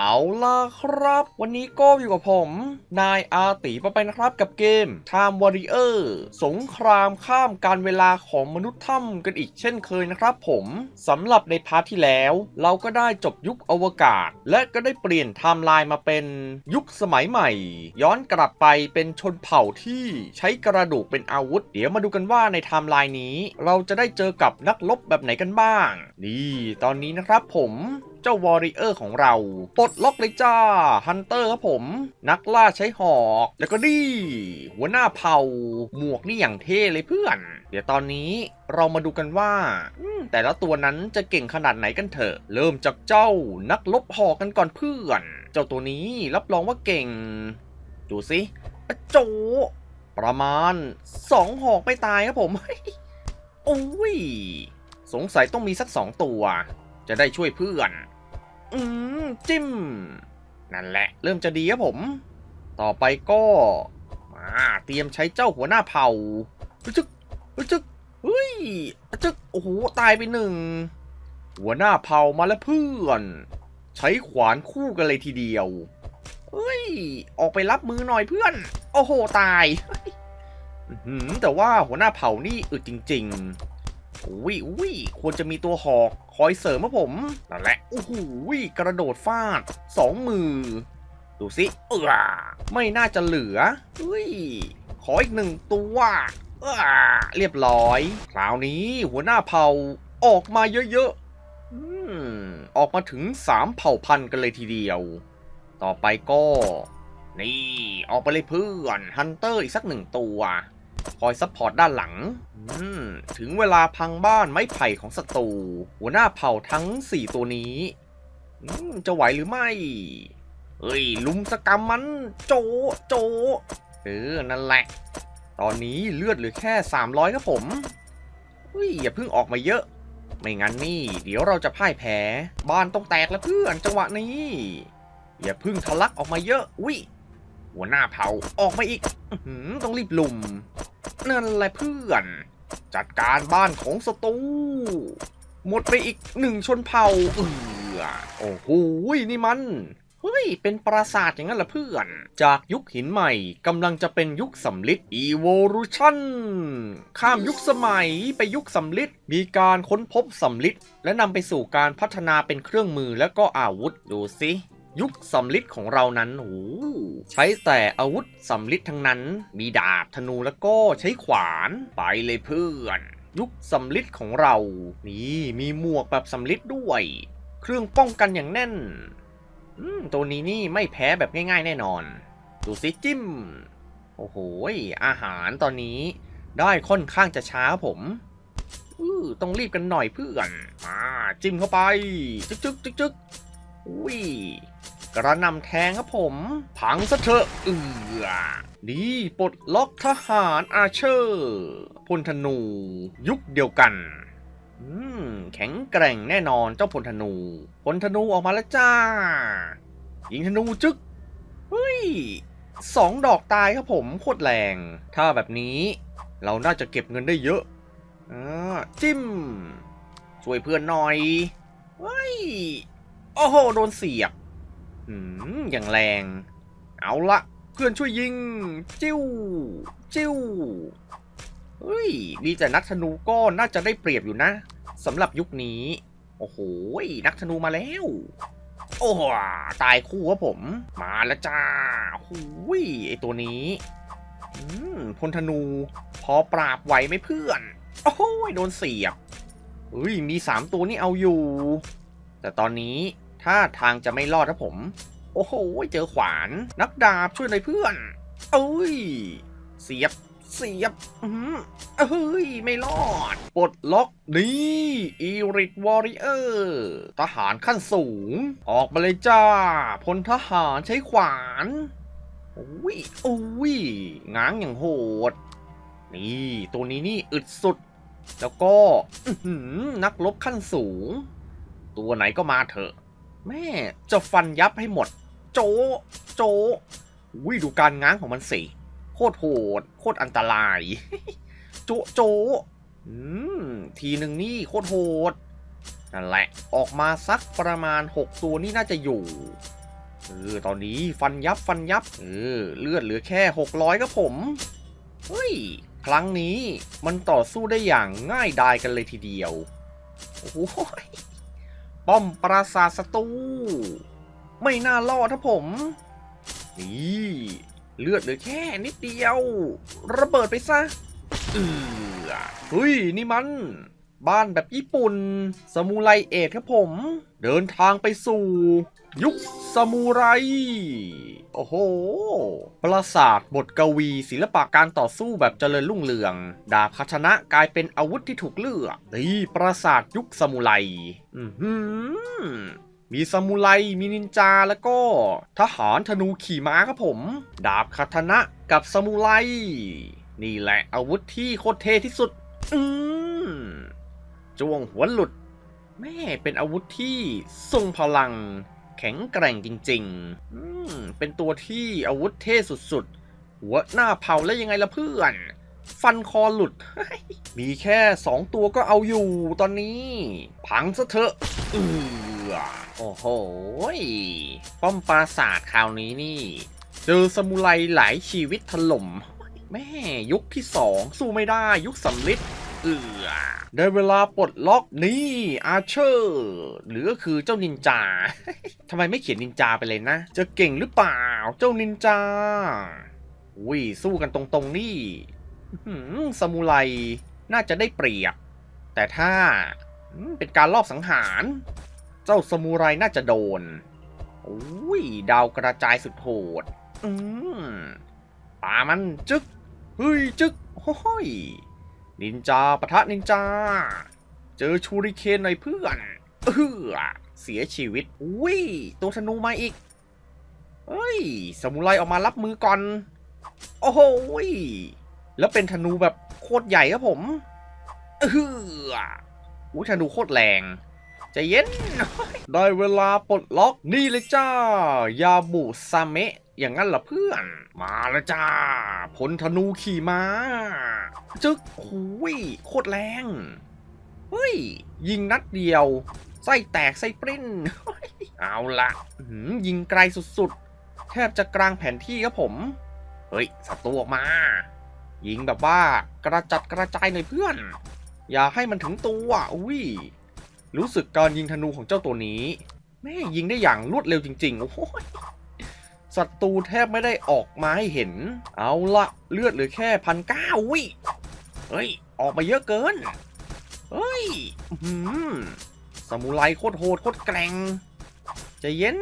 เอาล่ะครับ วันนี้ก็อยู่กับผม นายอาติมาไปนะครับกับเกม Time Warrior สงครามข้ามการเวลาของมนุษย์ถ้ำกันอีกเช่นเคยนะครับผมสำหรับในพาร์ทที่แล้ว เราก็ได้จบยุคอวกาศ และก็ได้เปลี่ยนไทม์ไลน์มาเป็นยุคสมัยใหม่ ย้อนกลับไปเป็นชนเผ่าที่ใช้กระดูกเป็นอาวุธ เดี๋ยวมาดูกันว่าในไทม์ไลน์นี้ เราจะได้เจอกับนักรบแบบไหนกันบ้าง นี่ ตอนนี้นะครับผม เจ้าวอริเออร์ของเรา ปลดล็อกเลยจ้าฮันเตอร์ครับผม นักล่าใช้หอก แล้วก็นี่หัวหน้าเผาหมวกนี่อย่างเท่เลยเพื่อน เดี๋ยวตอนนี้เรามาดูกันว่าแต่ละตัวนั้นจะเก่งขนาดไหนกันเถอะ เริ่มจากเจ้านักลบหอกกันก่อนเพื่อน เจ้าตัวนี้รับรองว่าเก่ง ดูสิโจประมาณสองหอกไม่ตายครับผมโอ้ย สงสัยต้องมีสักสองตัว จะได้ช่วยเพื่อน อืมจิ้ม นั่นแหละ เริ่มจะดีครับผม ต่อไปก็มาเตรียมใช้เจ้าหัวหน้าเผ่าฮึจึกฮึจึกเฮ้ยอจึกโอ้โหตายไปหนึ่ง หัวหน้าเผ่ามาแล้วเพื่อน ใช้ขวานคู่กันเลยทีเดียวเฮ้ย ออกไปรับมือหน่อยเพื่อน โอ้โห ตายแต่ว่าหัวหน้าเผ่านี่อึดจริง ๆ อุ้ยอุ้ยควรจะมีตัวหอกคอยเสริมมาผมนั่นแหละโอ้โหกระโดดฟาดสองมือ ดูสิเออไม่น่าจะเหลือเฮ้ยขออีกหนึ่งตัวเออเรียบร้อย คราวนี้หัวหน้าเผ่าออกมาเยอะๆอออกมาถึงสามเผ่าพันธุ์กันเลยทีเดียว ต่อไปก็ นี่ ออกไปเลยเพื่อนฮันเตอร์อีกสักหนึ่งตัว คอยซัพพอร์ตด้านหลัง ถึงเวลาพังบ้านไม้ไผ่ของศัตรู หัวหน้าเผ่าทั้ง 4 ตัวนี้ จะไหวหรือไม่เฮ้ย ลุมสกรรมมัน โจ โจ เออ นั่นแหละ ตอนนี้เลือดเหลือแค่ 300 ครับผมเฮ้ย อย่าเพิ่งออกมาเยอะ ไม่งั้นนี่ เดี๋ยวเราจะพ่ายแพ้ บ้านต้องแตกแล้วเพื่อนจังหวะนี้ อย่าเพิ่งทะลักออกมาเยอะ อุ้ย หัวหน้าเผ่าออกมาอีกอต้องรีบลุม นั่นแหละเพื่อน จัดการบ้านของศัตรูหมดไปอีกหนึ่งชนเผ่าเออโอ้โหนี่มันเฮ้ย เป็นปราสาทอย่างนั้นเหรอเพื่อน จากยุคหินใหม่กำลังจะเป็นยุคสำลิด Evolution ข้ามยุคสมัยไปยุคสำลิดมีการค้นพบสำลิดและนำไปสู่การพัฒนาเป็นเครื่องมือและก็อาวุธ ดูสิ ยุคสำลิดของเรานั้นโอ้โหใช้แต่อาวุธสำลิดทั้งนั้น มีดาบธนูแล้วก็ใช้ขวานไปเลยเพื่อน ยุคสำลิดของเรา นี่มีหมวกแบบสำลิดด้วย เครื่องป้องกันอย่างแน่นอืมตัวนี้นี่ไม่แพ้แบบง่ายๆแน่นอน ดูสิจิ้ม โอ้โหอาหารตอนนี้ได้ค่อนข้างจะช้าผมอือต้องรีบกันหน่อยเพื่อนมาจิ้มเข้าไป จึ๊กจึ๊กจึ๊กจึ๊ก อุ้ยกระนำแทงครับผม พังซะเถอะเอือดีปลดล็อกทหารอาเชอร์พลธนู ยุคเดียวกันอืมแข็งแกร่งแน่นอนเจ้าพลธนูพลธนูออกมาแล้วจ้า ยิงธนูจึกเฮ้ยสองดอกตายครับผมโคตรแรง ถ้าแบบนี้เราน่าจะเก็บเงินได้เยอะอ่าจิ้ม ช่วยเพื่อนหน่อย เฮ้ย โอ้โห โดนเสียบอืมอย่างแรง เอาละเพื่อนช่วยยิง จิ้ว จิ้ว เฮ้ย มีแต่นักธนูก็น่าจะได้เปรียบอยู่นะสำหรับยุคนี้ โอ้โห นักธนูมาแล้ว โอ้โหตายคู่ครับผม มาแล้วจ้าหูยไอตัวนี้อืมพลธนู พอปราบไหวไหมเพื่อน โอ้โหโดนเสียบเฮ้ย มีสามตัวนี่เอาอยู่ แต่ตอนนี้ ถ้าทางจะไม่รอดครับผม โอ้โห เจอขวาน นักดาบช่วยหน่อยเพื่อน เอ้ย เสียบ เสียบ อืมเฮ้ย ไม่รอด ปลดล็อกนี่อีริ w วอริเออร์ทหารขั้นสูง ออกมาเลยจ้า พลทหารใช้ขวานโอ้ยโอ้ยง้างอย่างโหด นี่ ตัวนี้นี่อึดสุด แล้วก็นักรบขั้นสูง ตัวไหนก็มาเถอะ แม่จะฟันยับให้หมด โจ โจอุ้ยดูการง้างของมันสิ โคตรโหด โคตรอันตราย โจ โจอืมทีหนึ่งนี่โคตรโหดนั่นแหละออกมาสักประมาณ 6 ตัวนี่น่าจะอยู่เออตอนนี้ฟันยับฟันยับเออเลือดเหลือแค่ 600ครับผมเฮ้ยครั้งนี้มันต่อสู้ได้อย่างง่ายดายกันเลยทีเดียวโอ้ย ป้อมปราสาทศัตรูไม่น่ารอดครับผม นี่เลือดเหลือแค่นิดเดียว ระเบิดไปซะเออเฮ้ยนี่มัน บ้านแบบญี่ปุ่นสมูไรเอทครับผม เดินทางไปสู่ ยุคซามูไร โอ้โห ปราสาทบทกวี ศิลปะการต่อสู้แบบเจริญรุ่งเรือง ดาบคาชนะกลายเป็นอาวุธที่ถูกเลือกนี่ปราสาทยุคซามูไร อือหือมีซามูไร มีนินจา แล้วก็ ทหารธนูขี่ม้าครับผม ดาบคาทนะกับซามูไร นี่แหละอาวุธที่โคตรเท่ที่สุด อืมจ้วงหัวหลุด แม่เป็นอาวุธที่ทรงพลัง แข็งแกร่งจริงๆ เป็นตัวที่อาวุธเท่สุดๆ หัวหน้าเผาแล้วยังไงล่ะเพื่อน ฟันคอหลุด มีแค่สองตัวก็เอาอยู่ตอนนี้ พังซะเถอะเออโอ้โห ป้อมปราสาทคราวนี้นี่ เจอสมุไรหลายชีวิตถล่ม แม่ยุคที่สองสู้ไม่ได้ยุคสำลิด เอือได้เวลาปลดล็อกนี่อาเชอร์หรือก็คือเจ้านินจาทำไมไม่เขียนนินจาไปเลยนะ จะเก่งหรือเปล่าเจ้านินจาอุ้ยสู้กันตรงๆนี่สมุไรน่าจะได้เปรียบ แต่ถ้าเป็นการลอบสังหาร เจ้าสมุไรน่าจะโดนอุ้ยดาวกระจายสุดโหด อืมปามันจึกเฮ้ยจึกโอ้ย นินจาปะทะนินจา เจอชูริเคนหน่อยเพื่อนเออเสียชีวิต อุ้ย ตัวธนูมาอีก เฮ้ย สมุไรออกมารับมือก่อน โอ้โหแล้วเป็นธนูแบบโคตรใหญ่ครับผมเอออุ้ยธนูโคตรแรง ใจเย็น ได้เวลาปลดล็อกนี่เลยจ้า ยาบุซาเมะ อย่างนั้นเหรอเพื่อน มาแล้วจ้าพลธนูขี่ม้า จึ๊กหุยโคตรแรง เฮ้ย ยิงนัดเดียว ไส้แตกไส้ปริ้น เอาละยิงไกลสุดๆ แทบจะกลางแผนที่ครับผม เฮ้ยศัตรูออกมา ยิงแบบว่ากระจัดกระจายหน่อยเพื่อน อย่าให้มันถึงตัว อุ้ย รู้สึกการยิงธนูของเจ้าตัวนี้ แม่ยิงได้อย่างรวดเร็วจริงๆ โอ้โหยศัตรูแทบไม่ได้ออกมาให้เห็น เอาละเลือดเหลือแค่พันเก้าวิเฮ้ย ออกมาเยอะเกิน เฮ้ยหือสมุไรโคตรโหดโคตรแกร่งใจะเย็น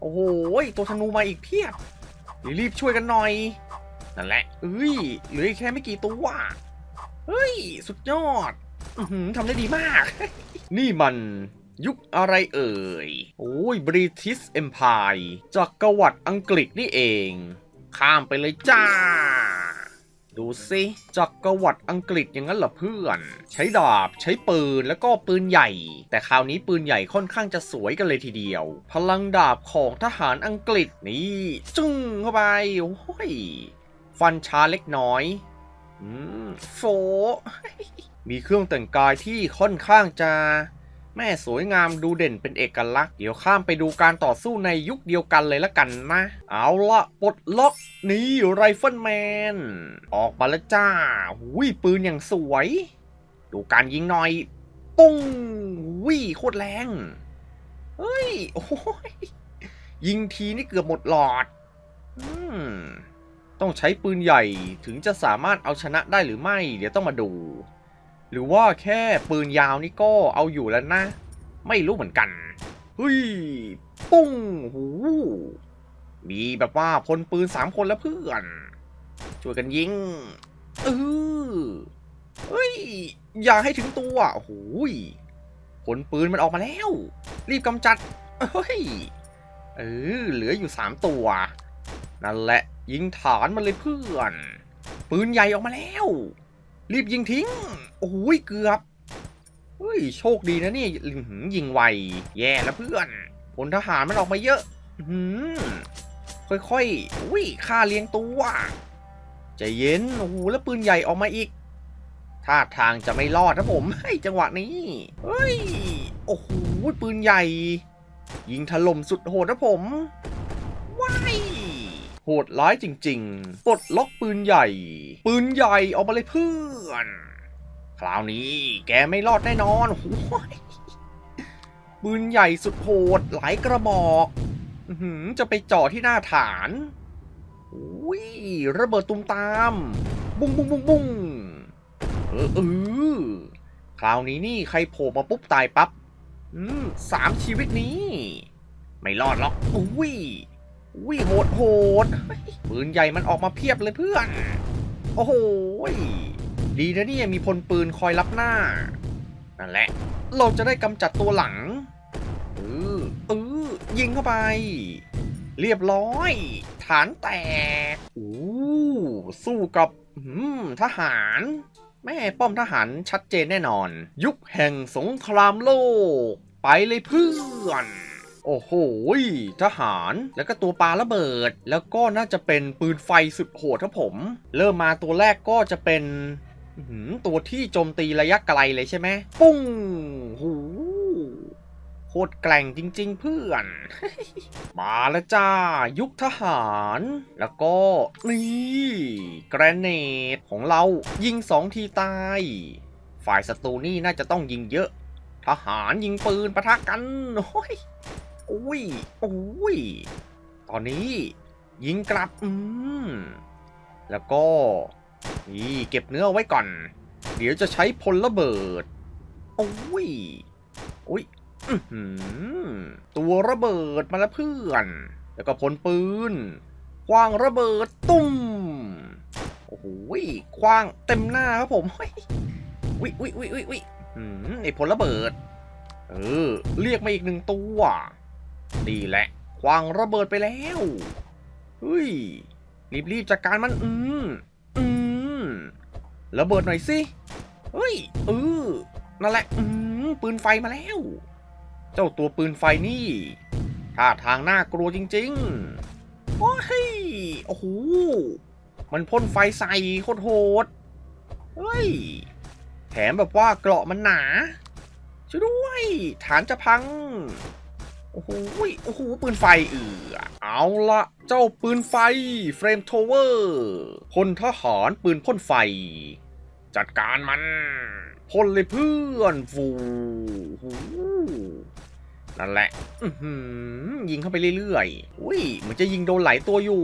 โอ้โห ตัวธนูมาอีกเพียบรีบช่วยกันหน่อย นั่นแหละเอ้ย เหลือแค่ไม่กี่ตัว เฮ้ย สุดยอดอทำได้ดีมาก นี่มันยุคอะไรเอ่ย โอ้ย British Empire จักรวรรดิอังกฤษนี่เอง ข้ามไปเลยจ้า ดูสิจักรวรรดิอังกฤษอย่างนั้นเหรอเพื่อน ใช้ดาบใช้ปืนแล้วก็ปืนใหญ่ แต่คราวนี้ปืนใหญ่ค่อนข้างจะสวยกันเลยทีเดียว พลังดาบของทหารอังกฤษนี่จุ้งเข้าไป โอ้ย ฟันช้าเล็กน้อย อืมโฟ มีเครื่องแต่งกายที่ค่อนข้างจะแม่สวยงามดูเด่นเป็นเอกลักษณ์ เดี๋ยวข้ามไปดูการต่อสู้ในยุคเดียวกันเลยละกันนะ เอาละปลดล็อกนี่ไรเฟิลแมน ออกมาแล้วจ้าหุยปืนอย่างสวย ดูการยิงหน่อยปุ้งหุยโคตรแรง เฮ้ย โอ้ย ยิงทีนี่เกือบหมดหลอดอต้องใช้ปืนใหญ่ถึงจะสามารถเอาชนะได้หรือไม่ เดี๋ยวต้องมาดู หรือว่าแค่ปืนยาวนี่ก็เอาอยู่แล้วนะ ไม่รู้เหมือนกันเฮ้ยปุ้งหูมีแบบว่าพลปืนสามคนแล้วเพื่อน ช่วยกันยิงเออเฮ้ย อย่าให้ถึงตัวโอ้โหยผลปืนมันออกมาแล้ว รีบกำจัดเฮ้ยเออเหลืออยู่สามตัว นั่นแหละยิงฐานมันเลยเพื่อน ปืนใหญ่ออกมาแล้ว รีบยิงทิ้ง โอ้ยเกือบเฮ้ยโชคดีนะนี่ยิงไว แย่แล้วเพื่อนพลทหารมันออกมาเยอะหือค่อยๆอุ้ยค่าเลี้ยงตัวใจเย็น โอ้โห แล้วปืนใหญ่ออกมาอีก ท่าทางจะไม่รอดนะผมเฮ้จังหวะนี้ เฮ้ย โอ้โห ปืนใหญ่ ยิงถล่มสุดโหดนะผม ว้าย โหดร้ายจริงๆปลดล็อกปืนใหญ่ ปืนใหญ่ออกมาเลยเพื่อน คราวนี้แกไม่รอดแน่นอนโอ้ยปืนใหญ่สุดโหดหลายกระบอกจะไปจ่อที่หน้าฐานอุ้ยระเบิดตุมตาม บุ้งบุ้งบุ้งบุ้งเออเออคราวนี้นี่ใครโผล่มาปุ๊บตายปั๊บสามชีวิตนี้ ไม่รอดหรอกอุ้ย อุ้ยโหดโหดปืนใหญ่มันออกมาเพียบเลยเพื่อน โอ้โหดีนะเนี่ยมีพลปืนคอยรับหน้า นั่นแหละ เราจะได้กำจัดตัวหลังเออเออยิงเข้าไป เรียบร้อย ฐานแตกอู้สู้กับอืมทหาร แม่ป้อมทหารชัดเจนแน่นอน ยุคแห่งสงครามโลก ไปเลยเพื่อน โอ้โหทหารแล้วก็ตัวปลาระเบิด แล้วก็น่าจะเป็นปืนไฟสุดโหดครับผม เริ่มมาตัวแรกก็จะเป็นหือตัวที่โจมตีระยะไกลเลยใช่ไหมปุ้งหูโคตรแกร่งจริง ๆ เพื่อน มาแล้วจ้า ยุคทหาร แล้วก็ นี่แกรนเนตของเรายิงสองทีตาย ฝ่ายศัตรูนี่น่าจะต้องยิงเยอะ ทหารยิงปืนปะทะกันโอ้ย อุ้ยอุ้ย ตอนนี้ ยิงกลับ อืม แล้วก็ นี่เก็บเนื้อไว้ก่อน เดี๋ยวจะใช้พลระเบิดโอ้ยโอ้ยอื้อหือตัวระเบิดมาแล้วเพื่อน แล้วก็พลปืนคว้างระเบิดตุ้ม โอ้โหคว้างเต็มหน้าครับผมวิวิวิวิวิอืมไอพลระเบิด เออ เรียกมาอีกหนึ่งตัว ดีแหละควางระเบิดไปแล้วเฮ้ยรีบๆจัดการมันอืมอืมระเบิดหน่อยสิเฮ้ยเออนั่นแหละอืมปืนไฟมาแล้ว เจ้าตัวปืนไฟนี่ท่าทางน่ากลัวจริงๆโอ้ยโอ้โหมันพ่นไฟใส่โคตรโหดเฮ้ยแถมแบบว่าเกราะมันหนาช่วยด้วย ฐานจะพัง โอ้โหโอ้โห ปืนไฟเอือเอาละเจ้าปืนไฟ เฟรมโทเวอร์พลทหารปืนพ่นไฟ จัดการมันพ่นเลยเพื่อนฟูหนั่นแหละยิงเข้าไปเรื่อยๆอุ้ยเหมือนจะยิงโดนหลายตัวอยู่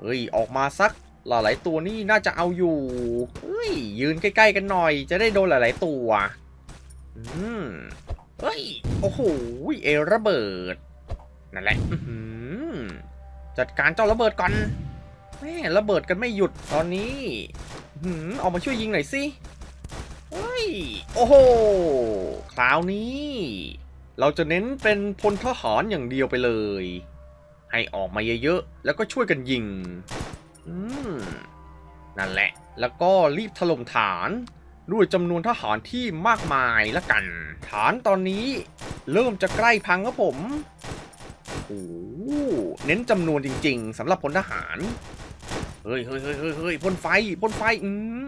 เฮ้ย ออกมาสักหลายๆตัวนี่น่าจะเอาอยู่เฮ้ย ยืนใกล้ ๆ กันหน่อย จะได้โดนหลาย ๆ ตัว อืม เฮ้ย โอ้โห เอระเบิด นั่นแหละจัดการเจ้าระเบิดก่อน แม่ระเบิดกันไม่หยุดตอนนี้ออหือออกมาช่วยยิงหน่อยสิ เฮ้ย โอ้โห คราวนี้ เราจะเน้นเป็นพลทหารอย่างเดียวไปเลย ให้ออกมาเยอะๆ แล้วก็ช่วยกันยิง อืม นั่นแหละ แล้วก็รีบถล่มฐาน ด้วยจำนวนทหารที่มากมายละกัน ฐานตอนนี้เริ่มจะใกล้พังครับผมโอ้โหเน้นจำนวนจริง ๆสำหรับพลทหารเฮ้ยเฮ้ยเฮ้ยเฮ้ยเฮ้ยพ่นไฟพ่นไฟอืม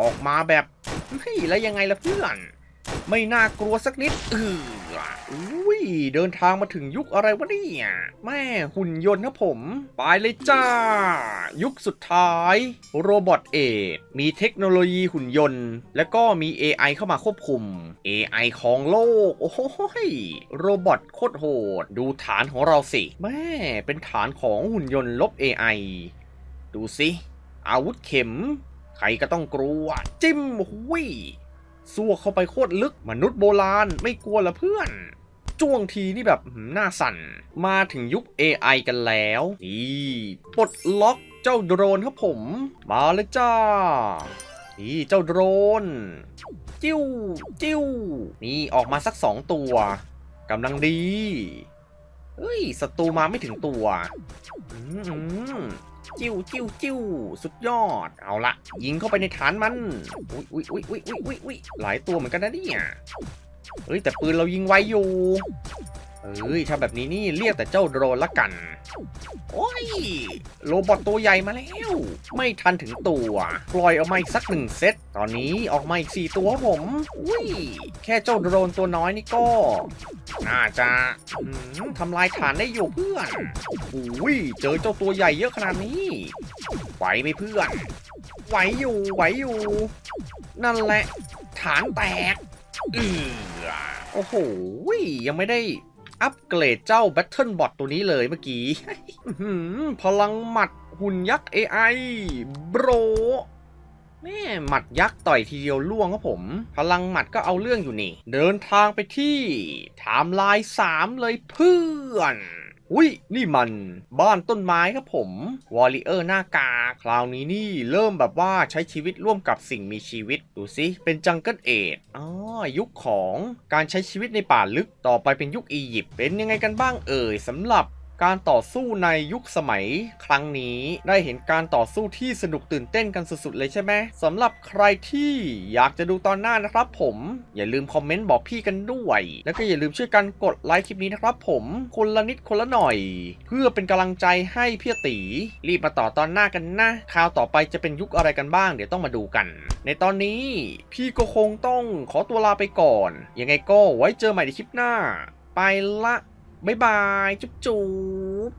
ออกมาแบบเฮ้ยแล้วยังไงล่ะเพื่อน ไม่น่ากลัวสักนิดอือ อุ้ยเดินทางมาถึงยุคอะไรวะเนี่ยแม่หุ่นยนต์ครับผม ไปเลยจ้า ยุคสุดท้าย โรบอทเอกมีเทคโนโลยีหุ่นยนต์ แล้วก็มี AI เข้ามาควบคุม AI ของโลก โอ้โหยโรบอทโคตรโหด ดูฐานของเราสิแม่เป็นฐานของหุ่นยนต์ลบ AI ดูสิอาวุธเข็ม ใครก็ต้องกลัวจิ้มหุย สู้เข้าไปโคตรลึกมนุษย์โบราณไม่กลัวละเพื่อน จ้วงทีนี่แบบหน้าสั่น มาถึงยุค AI กันแล้วนี่ปลดล็อกเจ้าโดรนครับผม มาเลยจ้านี่เจ้าโดรน จิ้วจิ้วนี่ออกมาสักสองตัวกำลังดีเฮ้ยศัตรูมาไม่ถึงตัวอืม จิ้วจิ้วจิ้วสุดยอด เอาละยิงเข้าไปในฐานมัน อุ้ยอุ้ยอุ้ยอุ้ยอุ้ยอุ้ยหลายตัวเหมือนกันนะเนี่ย เฮ้ยแต่ปืนเรายิงไวอยู่ เอ้ยถ้าแบบนี้นี่เรียกแต่เจ้าโดรนละกัน โอ้ย โรบอทตัวใหญ่มาแล้ว ไม่ทันถึงตัว ปล่อยออกมาอีกสักหนึ่งเซต ตอนนี้ออกมาอีกสี่ตัวผมอุ้ย แค่เจ้าโดรนตัวน้อยนี่ก็ น่าจะทำลายฐานได้อยู่เพื่อนอุ้ย เจอเจ้าตัวใหญ่เยอะขนาดนี้ ไหวไหมเพื่อน ไหวอยู่ ไหวอยู่ นั่นแหละ ฐานแตกอือโอ้โห ยังไม่ได้ อัปเกรดเจ้า Battle Bot ตัวนี้เลยเมื่อกี้พลังหมัดหุ่นยักษ์ AI โบรแม่หมัดยักษ์ต่อยทีเดียวล่วงครับผม พลังหมัดก็เอาเรื่องอยู่นี่ เดินทางไปที่ไทม์ไลน์3เลยเพื่อน อุ้ยนี่มันบ้านต้นไม้ครับผมวอลเลเยอร์หน้ากา คราวนี้นี่เริ่มแบบว่าใช้ชีวิตร่วมกับสิ่งมีชีวิต ดูสิ เป็นจังเกิลเอทอ๋อยุคของการใช้ชีวิตในป่าลึกต่อไปเป็นยุคอียิปต์เป็นยังไงกันบ้างเอ่ยสำหรับ การต่อสู้ในยุคสมัยครั้งนี้ได้เห็นการต่อสู้ที่สนุกตื่นเต้นกันสุดๆ เลยใช่ไหมสำหรับใครที่อยากจะดูตอนหน้านะครับผมอย่าลืมคอมเมนต์บอกพี่กันด้วย แล้วก็อย่าลืมช่วยกันกดไลค์คลิปนี้นะครับผมคนละนิดคนละหน่อย เพื่อเป็นกำลังใจให้พี่ตี รีบมาต่อตอนหน้ากันนะคราวต่อไปจะเป็นยุคอะไรกันบ้าง เดี๋ยวต้องมาดูกัน ในตอนนี้พี่ก็คงต้องขอตัวลาไปก่อนยังไงก็ไว้เจอใหม่ในคลิปหน้า ไปละ บ๊ายบาย จุ๊บ